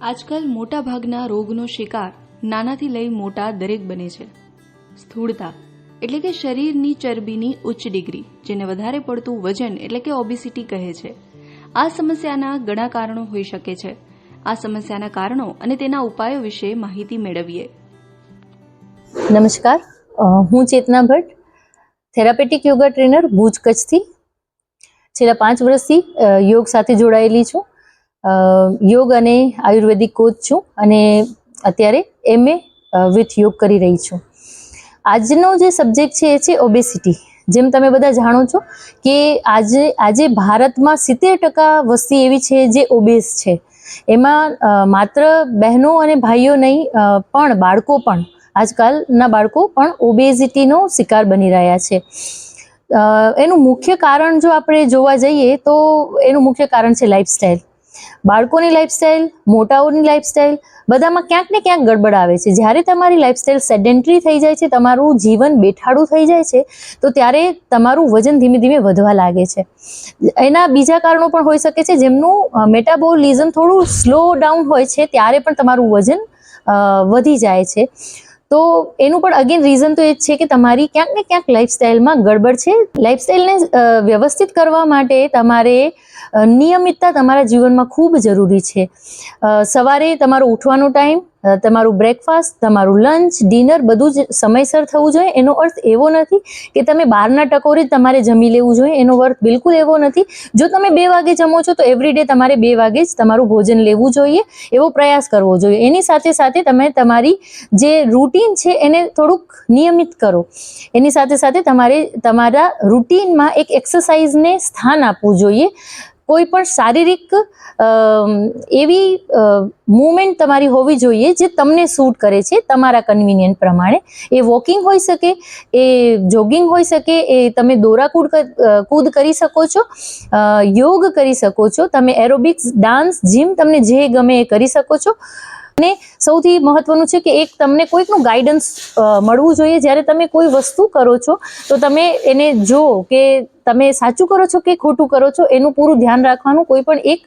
આજકાલ મોટા ભાગના રોગનો શિકાર નાનાથી લઈ મોટા દરેક બને છે. સ્થૂળતા એટલે કે શરીરની ચરબીની ઉચ્ચ ડિગ્રી, જેને વધારે પડતું વજન એટલે કે ઓબિસિટી કહે છે. આ સમસ્યાના ઘણા કારણો હોઈ શકે છે. આ સમસ્યાના કારણો અને તેના ઉપાયો વિશે માહિતી મેળવીએ. નમસ્કાર. હું Chetna Bhatt, therapeutic yoga trainer Bhuj કચ્છથી. છેલ્લા પાંચ વર્ષથી યોગ સાથે જોડાયેલી છું. યોગ અને આયુર્વેદિક કોચ છું અને અત્યારે એમએ વિથ યોગ કરી રહી છું. આજનો જે સબ્જેક્ટ છે એ છે ઓબેસિટી જેમ તમે બધા જાણો છો કે આજે આજે ભારતમાં સિત્તેર ટકા વસ્તી એવી છે જે ઓબેસ છે. એમાં માત્ર બહેનો અને ભાઈઓ નહીં પણ બાળકો પણ, આજકાલના બાળકો પણ ઓબેઝિટીનો શિકાર બની રહ્યા છે. એનું મુખ્ય કારણ જો આપણે જોવા જઈએ તો એનું મુખ્ય કારણ છે લાઈફસ્ટાઈલ બાળકોની લાઈફસ્ટાઈલ મોટાઓની લાઈફસ્ટાઈલ બધામાં ક્યાંક ને ક્યાંક ગડબડ આવે છે. જ્યારે તમારી લાઈફસ્ટાઈલ સેડેન્ટરી થઈ જાય છે તમારું જીવન બેઠાડું થઈ જાય છે તો ત્યારે તમારું વજન ધીમે ધીમે વધવા લાગે છે. એના બીજા કારણો પણ હોઈ શકે છે જેમનું મેટાબોલિઝમ થોડું સ્લો ડાઉન હોય છે ત્યારે પણ તમારું વજન વધી જાય છે. તો એનું પણ અગેન રીઝન તો એ જ છે કે તમારી ક્યાંક ને ક્યાંક લાઈફસ્ટાઈલમાં ગડબડ છે. લાઈફસ્ટાઈલને અ, વ્યવસ્થિત કરવા માટે તમારે નિયમિતતા તમારા જીવનમાં ખૂબ જરૂરી છે. સવારે તમારો ઉઠવાનો ટાઈમ તમારું બ્રેકફાસ્ટ, તમારું લંચ, ડિનર બધું જ સમયસર થવું જોઈએ. એનો અર્થ એવો નથી કે તમે બહારના ટકોરે તમારે જમી લેવું જોઈએ. એનો અર્થ બિલકુલ એવો નથી. જો તમે બે વાગે જમો છો તો એવરીડે તમારે બે વાગે જ તમારું ભોજન લેવું જોઈએ. એવો પ્રયાસ કરવો જોઈએ. એની સાથે સાથે તમે તમારી જે રૂટીન છે એને થોડુંક નિયમિત કરો. એની સાથે સાથે તમારે તમારા રૂટીનમાં એક એક્સરસાઇઝને સ્થાન આપવું જોઈએ. કોઈ પણ શારીરિક એવી મુવમેન્ટ તમારી હોવી જોઈએ જે તમને સૂટ કરે છે તમારા કન્વિનિયન્ટ પ્રમાણે. એ વોકિંગ હોઈ શકે, એ જોગિંગ હોઈ શકે, એ તમે દોરાકૂદ કૂદ કરી શકો છો યોગ કરી શકો છો, તમે એરોબિક્સ ડાન્સ જીમ તમને જે ગમે એ કરી શકો છો. અને સૌથી મહત્વનું છે કે એક તમને કોઈકનું ગાઈડન્સ મળવું જોઈએ. જ્યારે તમે કોઈ વસ્તુ કરો છો, તો તમે એને જો કે તમે સાચું કરો છો કે ખોટું કરો છો, એનું પૂરું ધ્યાન રાખવાનું કોઈ પણ એક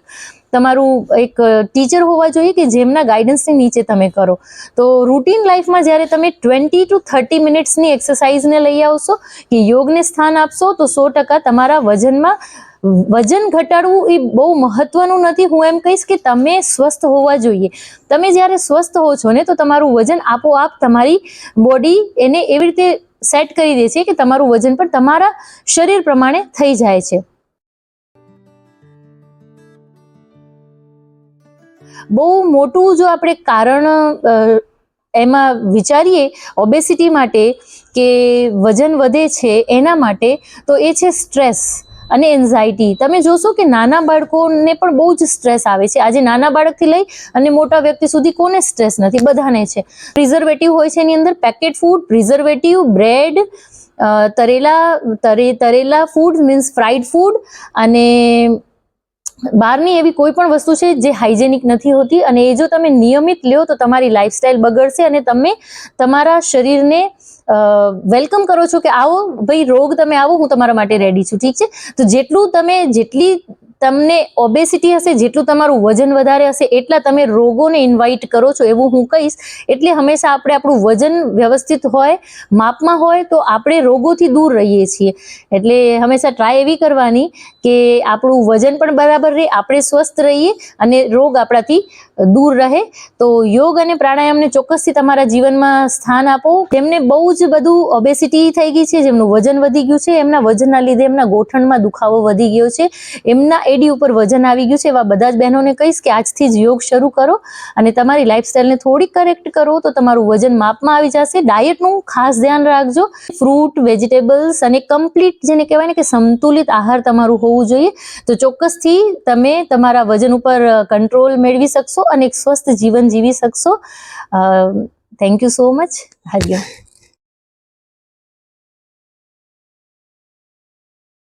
તમારું એક ટીચર હોવા જોઈએ કે જેમના ગાઈડન્સની નીચે તમે કરો. તો રૂટીન લાઈફમાં જ્યારે તમે ટ્વેન્ટી ટુ થર્ટી મિનિટ્સની એક્સરસાઇઝને લઈ આવશો કે યોગને સ્થાન આપશો, તો સો ટકા તમારા વજનમાં વજન ઘટાડવું એ બહુ મહત્વનું નથી. હું એમ કહીશ કે તમે સ્વસ્થ હોવા જોઈએ. તમે જ્યારે સ્વસ્થ હો છો ને, તો તમારું વજન આપોઆપ તમારી બોડી એને એવી રીતે સેટ કરી દે છે કે તમારું વજન પણ તમારા શરીર પ્રમાણે થઈ જાય છે. બહુ મોટું જો આપણે કારણ એમાં વિચારીએ ઓબેસિટી માટે કે વજન વધે છે એના માટે, તો એ છે સ્ટ્રેસ અને એન્ઝાયટી તમે જોશો કે નાના બાળકોને પણ બહુ જ સ્ટ્રેસ આવે છે. આજે નાના બાળકથી લઈ અને મોટા વ્યક્તિ સુધી કોને સ્ટ્રેસ નથી? બધાને છે. પ્રિઝર્વેટિવ હોય છે એની અંદર પેકેટ ફૂડ પ્રિઝર્વેટિવ બ્રેડ તરેલા, તરે, તરેલા ફૂડ મીન્સ ફ્રાઈડ ફૂડ અને બહારની એવી કોઈ પણ વસ્તુ છે જે હાઇજેનિક નથી હોતી અને એ જો તમે નિયમિત લ્યો તો તમારી લાઈફસ્ટાઈલ બગડશે અને તમે તમારા શરીરને વેલકમ કરો છો કે આવો, ભાઈ રોગ તમે આવો, હું તમારા માટે રેડી છું, ઠીક છે? તો જેટલું તમે જેટલી તમને ઓબેસિટી હશે, જેટલું તમારું વજન વધારે હશે, એટલા તમે રોગોને ઇન્વાઇટ કરો છો, એવું હું કહીશ. એટલે હંમેશા આપણે આપણું વજન વ્યવસ્થિત હોય, માપમાં હોય, તો આપણે રોગોથી દૂર રહીએ છીએ. એટલે હંમેશા ટ્રાય એવી કરવાની કે આપણું વજન પણ બરાબર રહે, આપણે સ્વસ્થ રહીએ અને રોગ આપણાથી દૂર રહે. તો યોગ અને પ્રાણાયામને ચોક્કસથી તમારા જીવનમાં સ્થાન આપો. તેમને બહુ જ બધું ઓબેસિટી થઈ ગઈ છે, જેમનું વજન વધી ગયું છે, એમના વજનના લીધે એમના ગોઠણમાં દુખાવો વધી ગયો છે. એમના એડી ઉપર વજન આવી ગયું છે એવા બધા જ બહેનોને કહીશ કે આજથી જ યોગ શરૂ કરો અને તમારી લાઇફસ્ટાઈલને થોડી કરેક્ટ કરો તો તમારું વજન માપમાં આવી જશે. ડાયટનું ખાસ ધ્યાન રાખજો. ફ્રૂટ વેજીટેબલ્સ અને કમ્પ્લીટ જેને કહેવાય ને કે સંતુલિત આહાર તમારું હોવું જોઈએ. તો ચોક્કસથી તમે તમારા વજન ઉપર કંટ્રોલ મેળવી શકશો અને એક સ્વસ્થ જીવન જીવી શકશો. Thank you so much હરિયમ